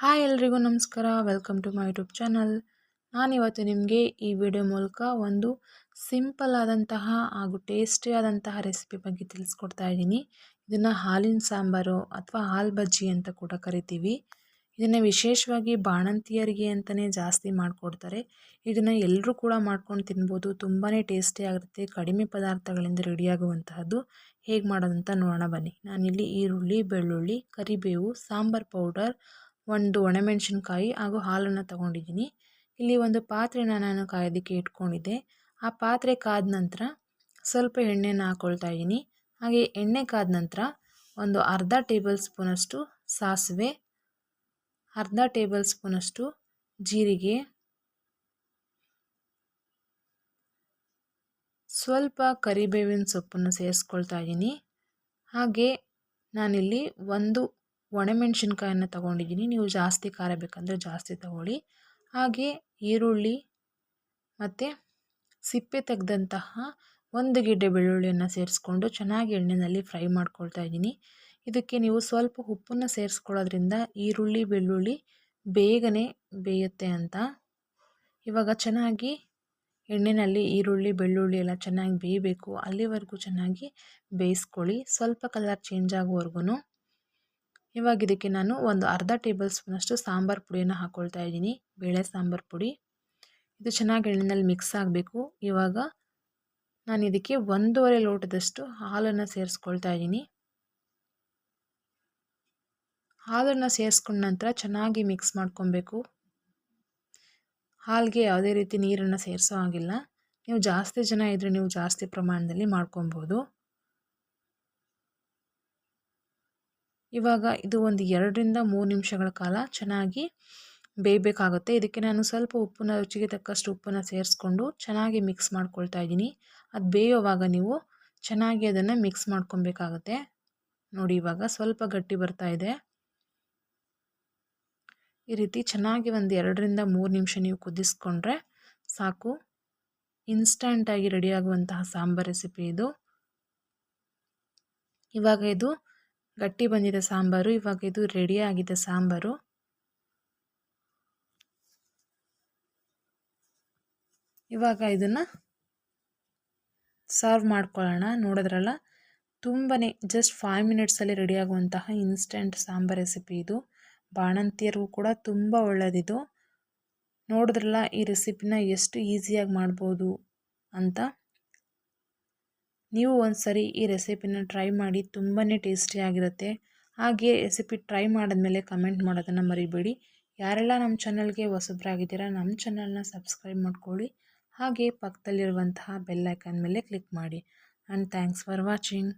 Hi ಎಲ್ರಿಗೂ ನಮಸ್ಕಾರ. Welcome to my YouTube channel ನಾನಿವತ್ತು ನಿಮಗೆ ಈ ವಿಡಿಯೋ ಮೂಲಕ ಒಂದು ಸಿಂಪಲ್ ಆದಂತಹ ಹಾಗೂ ಟೇಸ್ಟಿ ಆದಂತಹ ರೆಸಿಪಿ ಬಗ್ಗೆ ತಿಳಿಸ್ಕೊಡ್ತಾ ಇದ್ದೀನಿ. ಇದನ್ನು ಹಾಲಿನ ಸಾಂಬಾರು ಅಥವಾ ಹಾಲು ಬಜ್ಜಿ ಅಂತ ಕೂಡ ಕರಿತೀವಿ. ಇದನ್ನು ವಿಶೇಷವಾಗಿ ಬಾಣಂತಿಯರಿಗೆ ಅಂತಲೇ ಜಾಸ್ತಿ ಮಾಡಿಕೊಡ್ತಾರೆ. ಇದನ್ನು ಎಲ್ಲರೂ ಕೂಡ ಮಾಡ್ಕೊಂಡು ತಿನ್ಬೋದು. ತುಂಬಾ ಆಗುತ್ತೆ ಕಡಿಮೆ ಪದಾರ್ಥಗಳಿಂದ ರೆಡಿಯಾಗುವಂತಹದ್ದು ಹೇಗೆ ಮಾಡೋದಂತ ನೋಡೋಣ ಬನ್ನಿ. ನಾನಿಲ್ಲಿ ಈರುಳ್ಳಿ, ಬೆಳ್ಳುಳ್ಳಿ, ಕರಿಬೇವು, ಸಾಂಬಾರ್ ಪೌಡರ್ ಒಂದು ಒಣಮೆಣಸಿನ್ಕಾಯಿ ಹಾಗೂ ಹಾಲನ್ನು ತಗೊಂಡಿದ್ದೀನಿ. ಇಲ್ಲಿ ಒಂದು ಪಾತ್ರೆನ ನಾನು ಕಾಯೋದಕ್ಕೆ ಇಟ್ಕೊಂಡಿದ್ದೆ. ಆ ಪಾತ್ರೆ ಕಾದ ನಂತರ ಸ್ವಲ್ಪ ಎಣ್ಣೆನ ಹಾಕ್ಕೊಳ್ತಾ ಇದ್ದೀನಿ. ಹಾಗೆ ಎಣ್ಣೆ ಕಾದ ನಂತರ ಒಂದು ಅರ್ಧ ಟೇಬಲ್ ಸ್ಪೂನಷ್ಟು ಸಾಸಿವೆ, ಅರ್ಧ ಟೇಬಲ್ ಸ್ಪೂನಷ್ಟು ಜೀರಿಗೆ, ಸ್ವಲ್ಪ ಕರಿಬೇವಿನ ಸೊಪ್ಪನ್ನು ಸೇರಿಸ್ಕೊಳ್ತಾ ಇದ್ದೀನಿ. ಹಾಗೆ ನಾನಿಲ್ಲಿ ಒಂದು ಒಣಮೆಣಸಿನ್ಕಾಯನ್ನು ತಗೊಂಡಿದ್ದೀನಿ. ನೀವು ಜಾಸ್ತಿ ಖಾರ ಬೇಕಂದರೆ ಜಾಸ್ತಿ ತಗೊಳ್ಳಿ. ಹಾಗೆ ಈರುಳ್ಳಿ ಮತ್ತು ಸಿಪ್ಪೆ ತೆಗೆದಂತಹ ಒಂದು ಗಿಡ್ಡೆ ಬೆಳ್ಳುಳ್ಳಿಯನ್ನು ಸೇರಿಸ್ಕೊಂಡು ಚೆನ್ನಾಗಿ ಎಣ್ಣೆಯಲ್ಲಿ ಫ್ರೈ ಮಾಡ್ಕೊಳ್ತಾ ಇದ್ದೀನಿ. ಇದಕ್ಕೆ ನೀವು ಸ್ವಲ್ಪ ಉಪ್ಪನ್ನು ಸೇರಿಸ್ಕೊಳ್ಳೋದ್ರಿಂದ ಈರುಳ್ಳಿ, ಬೆಳ್ಳುಳ್ಳಿ ಬೇಗನೆ ಬೇಯುತ್ತೆ ಅಂತ. ಇವಾಗ ಚೆನ್ನಾಗಿ ಎಣ್ಣೆಯಲ್ಲಿ ಈರುಳ್ಳಿ, ಬೆಳ್ಳುಳ್ಳಿ ಎಲ್ಲ ಚೆನ್ನಾಗಿ ಬೇಯಬೇಕು. ಅಲ್ಲಿವರೆಗೂ ಚೆನ್ನಾಗಿ ಬೇಯಿಸ್ಕೊಳ್ಳಿ. ಸ್ವಲ್ಪ ಕಲರ್ ಚೇಂಜ್ ಆಗೋವರೆಗೂ ಇವಾಗ ಇದಕ್ಕೆ ನಾನು ಒಂದು ಅರ್ಧ ಟೇಬಲ್ ಸ್ಪೂನಷ್ಟು ಸಾಂಬಾರು ಪುಡಿಯನ್ನು ಹಾಕ್ಕೊಳ್ತಾ ಇದ್ದೀನಿ. ಬೇಳೆ ಸಾಂಬಾರು ಪುಡಿ. ಇದು ಚೆನ್ನಾಗಿ ಎಣ್ಣೆಯಲ್ಲಿ ಮಿಕ್ಸ್ ಆಗಬೇಕು. ಇವಾಗ ನಾನು ಇದಕ್ಕೆ ಒಂದೂವರೆ ಲೋಟದಷ್ಟು ಹಾಲನ್ನು ಸೇರಿಸ್ಕೊಳ್ತಾ ಇದ್ದೀನಿ. ಹಾಲನ್ನು ಸೇರಿಸ್ಕೊಂಡ ನಂತರ ಚೆನ್ನಾಗಿ ಮಿಕ್ಸ್ ಮಾಡ್ಕೊಬೇಕು. ಹಾಲಿಗೆ ಯಾವುದೇ ರೀತಿ ನೀರನ್ನು ಸೇರಿಸೋ ಆಗಿಲ್ಲ ನೀವು ಜಾಸ್ತಿ ಜನ ಇದ್ದರೆ ನೀವು ಜಾಸ್ತಿ ಪ್ರಮಾಣದಲ್ಲಿ ಮಾಡ್ಕೊಬೋದು ಇವಾಗ ಇದು ಒಂದು ಎರಡರಿಂದ ಮೂರು ನಿಮಿಷಗಳ ಕಾಲ ಚೆನ್ನಾಗಿ ಬೇಯಬೇಕಾಗುತ್ತೆ. ಇದಕ್ಕೆ ನಾನು ಸ್ವಲ್ಪ ಉಪ್ಪನ್ನ, ರುಚಿಗೆ ತಕ್ಕಷ್ಟು ಉಪ್ಪನ್ನು ಸೇರಿಸ್ಕೊಂಡು ಚೆನ್ನಾಗಿ ಮಿಕ್ಸ್ ಮಾಡ್ಕೊಳ್ತಾ ಇದ್ದೀನಿ. ಅದು ಬೇಯೋವಾಗ ನೀವು ಚೆನ್ನಾಗಿ ಅದನ್ನು ಮಿಕ್ಸ್ ಮಾಡ್ಕೊಬೇಕಾಗುತ್ತೆ ನೋಡಿ ಇವಾಗ ಸ್ವಲ್ಪ ಗಟ್ಟಿ ಬರ್ತಾ ಇದೆ. ಈ ರೀತಿ ಚೆನ್ನಾಗಿ ಒಂದು ಎರಡರಿಂದ ಮೂರು ನಿಮಿಷ ನೀವು ಕುದಿಸ್ಕೊಂಡ್ರೆ ಸಾಕು. ಇನ್ಸ್ಟಂಟಾಗಿ ರೆಡಿಯಾಗುವಂತಹ ಸಾಂಬಾರ್ ರೆಸಿಪಿ ಇದು. ಇವಾಗ ಇದು ಗಟ್ಟಿ ಬಂದಿದೆ ಸಾಂಬಾರು, ಇವಾಗ ಇದು ರೆಡಿ ಆಗಿದೆ ಸಾಂಬಾರು. ಇವಾಗ ಇದನ್ನು ಸರ್ವ್ ಮಾಡ್ಕೊಳ್ಳೋಣ, ನೋಡಿದ್ರಲ್ಲ? ತುಂಬಾ ಜಸ್ಟ್ ಫೈವ್ ಮಿನಿಟ್ಸಲ್ಲಿ ರೆಡಿ ಆಗುವಂತಹ ಇನ್ಸ್ಟೆಂಟ್ ಸಾಂಬಾರ್ ರೆಸಿಪಿ ಇದು. ಬಾಣಂತಿಯರಿಗೂ ಕೂಡ ತುಂಬ ಒಳ್ಳೆಯದಿದು ನೋಡಿದ್ರಲ್ಲ ಈ ರೆಸಿಪಿನ ಎಷ್ಟು ಈಸಿಯಾಗಿ ಮಾಡ್ಬೋದು ಅಂತ? ನೀವು ಒಂದು ಸರಿ ಈ ರೆಸಿಪಿನ ಟ್ರೈ ಮಾಡಿ ತುಂಬಾ ಟೇಸ್ಟಿಯಾಗಿರುತ್ತೆ ಹಾಗೆ ರೆಸಿಪಿ ಟ್ರೈ ಮಾಡಿದ್ಮೇಲೆ ಕಮೆಂಟ್ ಮಾಡೋದನ್ನು ಮರಿಬೇಡಿ. ಯಾರೆಲ್ಲ ನಮ್ಮ ಚಾನಲ್ಗೆ ಹೊಸಬ್ರಾಗಿದ್ದೀರಾ, ನಮ್ಮ ಚಾನಲ್ನ ಸಬ್ಸ್ಕ್ರೈಬ್ ಮಾಡ್ಕೊಳ್ಳಿ. ಹಾಗೆ ಪಕ್ಕದಲ್ಲಿರುವಂತಹ ಬೆಲ್ಲೈಕನ್ ಮೇಲೆ ಕ್ಲಿಕ್ ಮಾಡಿ. And thanks for watching.